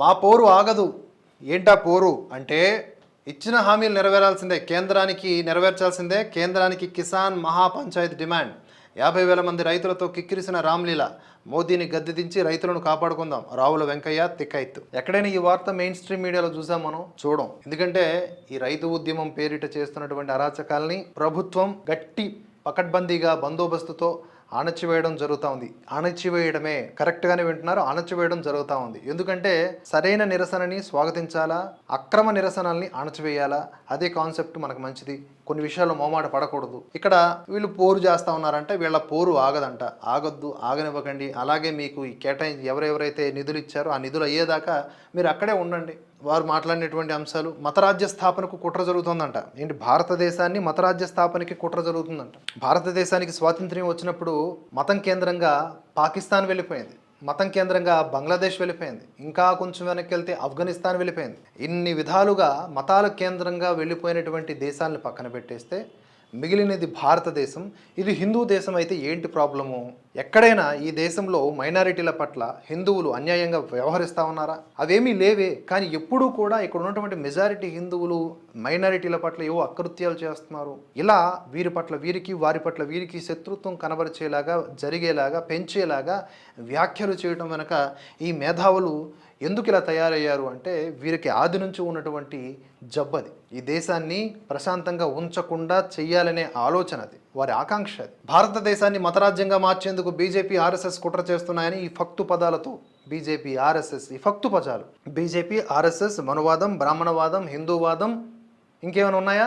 మా పోరు ఆగదు. ఏంటా పోరు? అంటే ఇచ్చిన హామీలు నెరవేరాల్సిందే. కేంద్రానికి నెరవేర్చాల్సిందే. కేంద్రానికి కిసాన్ మహాపంచాయత్ డిమాండ్. యాభై వేల మంది రైతులతో కిక్కిరిసిన రామ్లీల. మోదీని గద్దెదించి రైతులను కాపాడుకుందాం. రావుల వెంకయ్య తిక్కైత్తు ఎక్కడైనా ఈ వార్త మెయిన్ స్ట్రీమ్ మీడియాలో చూసాం మనం? చూడం. ఎందుకంటే ఈ రైతు ఉద్యమం పేరిట చేస్తున్నటువంటి అరాచకాల్ని ప్రభుత్వం గట్టి పకడ్బందీగా బందోబస్తుతో అణచివేయడం జరుగుతూ ఉంది. అణచివేయడమే కరెక్ట్గానే వింటున్నారు. అణచివేయడం జరుగుతూ ఉంది. ఎందుకంటే సరైన నిరసనని స్వాగతించాలా? అక్రమ నిరసనల్ని అణచివేయాలా అదే కాన్సెప్ట్ మనకు మంచిది. కొన్ని విషయాల్లో మోమాట పడకూడదు. ఇక్కడ వీళ్ళు పోరు చేస్తా ఉన్నారంటే వీళ్ళ పోరు ఆగదంట. ఆగొద్దు ఆగనివ్వకండి. అలాగే మీకు ఈ కేటాయించి ఎవరెవరైతే నిధులు ఇచ్చారో ఆ నిధులు అయ్యేదాకా మీరు అక్కడే ఉండండి. వారు మాట్లాడినటువంటి అంశాలు మతరాజ్య స్థాపనకు కుట్ర జరుగుతుందంట. ఏంటి? భారతదేశాన్ని మతరాజ్య స్థాపనకి కుట్ర జరుగుతుందంట. భారతదేశానికి స్వాతంత్ర్యం వచ్చినప్పుడు మతం కేంద్రంగా పాకిస్తాన్ వెళ్ళిపోయింది. మతం కేంద్రంగా బంగ్లాదేశ్ వెళ్ళిపోయింది. ఇంకా కొంచెం వెనక్కి వెళ్తే ఆఫ్ఘనిస్తాన్ వెళ్ళిపోయింది. ఇన్ని విధాలుగా మతాల కేంద్రంగా వెళ్ళిపోయినటువంటి దేశాలను పక్కన పెట్టేస్తే మిగిలినది భారతదేశం ఇది హిందూ దేశం అయితే ఏంటి ప్రాబ్లము? ఎక్కడైనా ఈ దేశంలో మైనారిటీల పట్ల హిందువులు అన్యాయంగా వ్యవహరిస్తా ఉన్నారా? అవేమీ లేవే కానీ ఎప్పుడూ కూడా ఇక్కడ ఉన్నటువంటి మెజారిటీ హిందువులు మైనారిటీల పట్ల ఏవో అకృత్యాలు చేస్తున్నారు. ఇలా వీరి పట్ల వీరికి వారి పట్ల వీరికి శత్రుత్వం కనబరిచేలాగా జరిగేలాగా పెంచేలాగా వ్యాఖ్యలు చేయడం వెనక ఈ మేధావులు ఎందుకు ఇలా తయారయ్యారు అంటే వీరికి ఆది నుంచి ఉన్నటువంటి జబ్బది. ఈ దేశాన్ని ప్రశాంతంగా ఉంచకుండా చెయ్యాలనే ఆలోచన అది వారి ఆకాంక్ష అది. భారతదేశాన్ని మతరాజ్యంగా మార్చేందుకు బీజేపీ ఆర్ఎస్ఎస్ కుట్ర చేస్తున్నాయని ఈ ఫక్తు పదాలతో బీజేపీ ఆర్ఎస్ఎస్ ఈ ఫక్తు పదాలు. బీజేపీ ఆర్ఎస్ఎస్ మనువాదం బ్రాహ్మణవాదం హిందూవాదం ఇంకేమైనా ఉన్నాయా?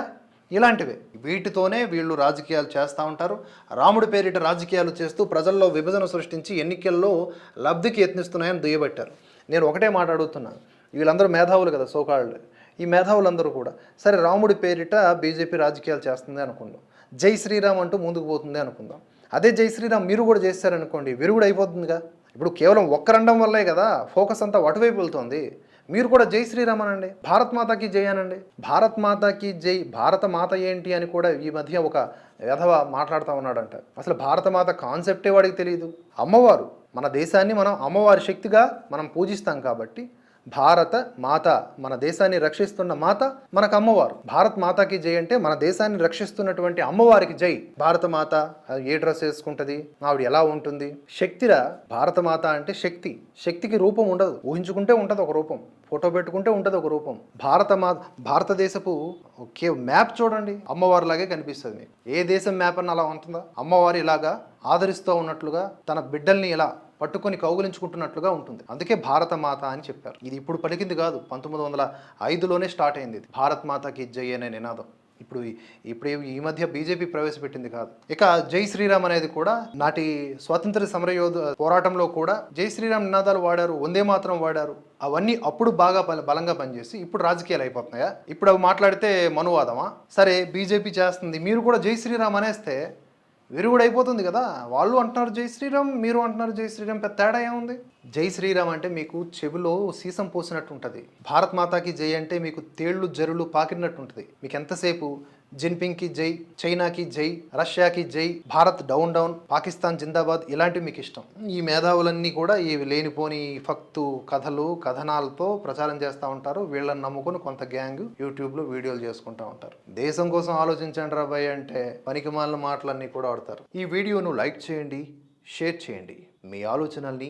ఇలాంటివే. వీటితోనే వీళ్ళు రాజకీయాలు చేస్తూ ఉంటారు. రాముడి పేరిట రాజకీయాలు చేస్తూ ప్రజల్లో విభజన సృష్టించి ఎన్నికల్లో లబ్ధికి యత్నిస్తున్నాయని దుయ్యబట్టారు. నేను ఒకటే మాట్లాడుతున్నాను వీళ్ళందరూ మేధావులు కదా సోకాళ్ళు. ఈ మేధావులందరూ కూడా. సరే రాముడి పేరిట బీజేపీ రాజకీయాలు చేస్తుంది అనుకుందాం. జై శ్రీరామ్ అంటూ ముందుకు పోతుంది అనుకుందాం. అదే జై శ్రీరామ్ మీరు కూడా చేశారనుకోండి విరుగుడు అయిపోతుందిగా. ఇప్పుడు కేవలం ఒక్కరండం వల్లే కదా ఫోకస్ అంతా అటువైపు వెళ్తుంది. మీరు కూడా జై శ్రీరామ్ అనండి భారత్ మాతాకి జై అనండి. భారత్ మాతాకి జై భారత మాత ఏంటి అని కూడా ఈ మధ్య ఒక వ్యధవ మాట్లాడుతూ ఉన్నాడంట. అసలు భారత మాత కాన్సెప్టే వాడికి తెలియదు అమ్మవారు మన దేశాన్ని మనం అమ్మవారి శక్తిగా మనం పూజిస్తాం కాబట్టి భారత మాత మన దేశాన్ని రక్షిస్తున్న మాత మనకు అమ్మవారు. భారత్ మాతాకి జై అంటే మన దేశాన్ని రక్షిస్తున్నటువంటి అమ్మవారికి జై. భారత మాత అది ఏ డ్రెస్ వేసుకుంటుంది ఆవిడ ఎలా ఉంటుంది? శక్తిరా భారత మాత అంటే శక్తి. శక్తికి రూపం ఉండదు. ఊహించుకుంటే ఉంటుంది ఒక రూపం. ఫోటో పెట్టుకుంటే ఉంటుంది ఒక రూపం. భారత మా భారతదేశపు ఒకే మ్యాప్ చూడండి. అమ్మవారి లాగే కనిపిస్తుంది మీకు. ఏ దేశం మ్యాప్ అన్న అలా ఉంటుందా? అమ్మవారి ఇలాగా ఆదరిస్తూ ఉన్నట్లుగా తన బిడ్డల్ని ఇలా పట్టుకొని కౌగులించుకుంటున్నట్లుగా ఉంటుంది. అందుకే భారత మాత అని చెప్పారు. ఇది ఇప్పుడు పలికింది కాదు. పంతొమ్మిది వందల ఐదులోనే స్టార్ట్ అయింది భారత్ మాతకి జయ్ అనే నినాదం. ఇప్పుడు ఇప్పుడు ఈ మధ్య బీజేపీ ప్రవేశపెట్టింది కాదు. ఇక జై శ్రీరామ్ అనేది కూడా నాటి స్వాతంత్ర సమరయోధ పోరాటంలో కూడా జై శ్రీరామ్ నినాదాలు వాడారు వందే మాత్రం వాడారు. అవన్నీ అప్పుడు బాగా బల బలంగా పనిచేసి ఇప్పుడు రాజకీయాలు అయిపోతున్నాయా? ఇప్పుడు అవి మాట్లాడితే మనువాదమా? సరే బీజేపీ చేస్తుంది. మీరు కూడా జై శ్రీరామ్ అనేస్తే విరుగుడైపోతుంది కదా. వాళ్ళు అంటున్నారు జై శ్రీరామ్ మీరు అంటున్నారు జై శ్రీరామ్ పెద్ద తేడా ఏముంది? జై శ్రీరామ్ అంటే మీకు చెవిలో సీసం పోసినట్టు ఉంటుంది భారత్ మాతాకి జై అంటే మీకు తేళ్ళు జరులు పాకినట్టు ఉంటుంది మీకు ఎంతసేపు జిన్పింగ్కి జై చైనాకి జై రష్యాకి జై భారత్ డౌన్ డౌన్ పాకిస్తాన్ జిందాబాద్ ఇలాంటివి మీకు ఇష్టం. ఈ మేధావులన్నీ కూడా ఈ లేనిపోని ఫక్తు కథలు కథనాలతో ప్రచారం చేస్తూ ఉంటారు. వీళ్ళని నమ్ముకొని కొంత గ్యాంగ్ యూట్యూబ్లో వీడియోలు చేసుకుంటూ ఉంటారు. దేశం కోసం ఆలోచించండి రాబాయ్ అంటే పనికిమాలిన మాటలన్నీ కూడా ఆడతారు. ఈ వీడియోను లైక్ చేయండి షేర్ చేయండి. మీ ఆలోచనల్ని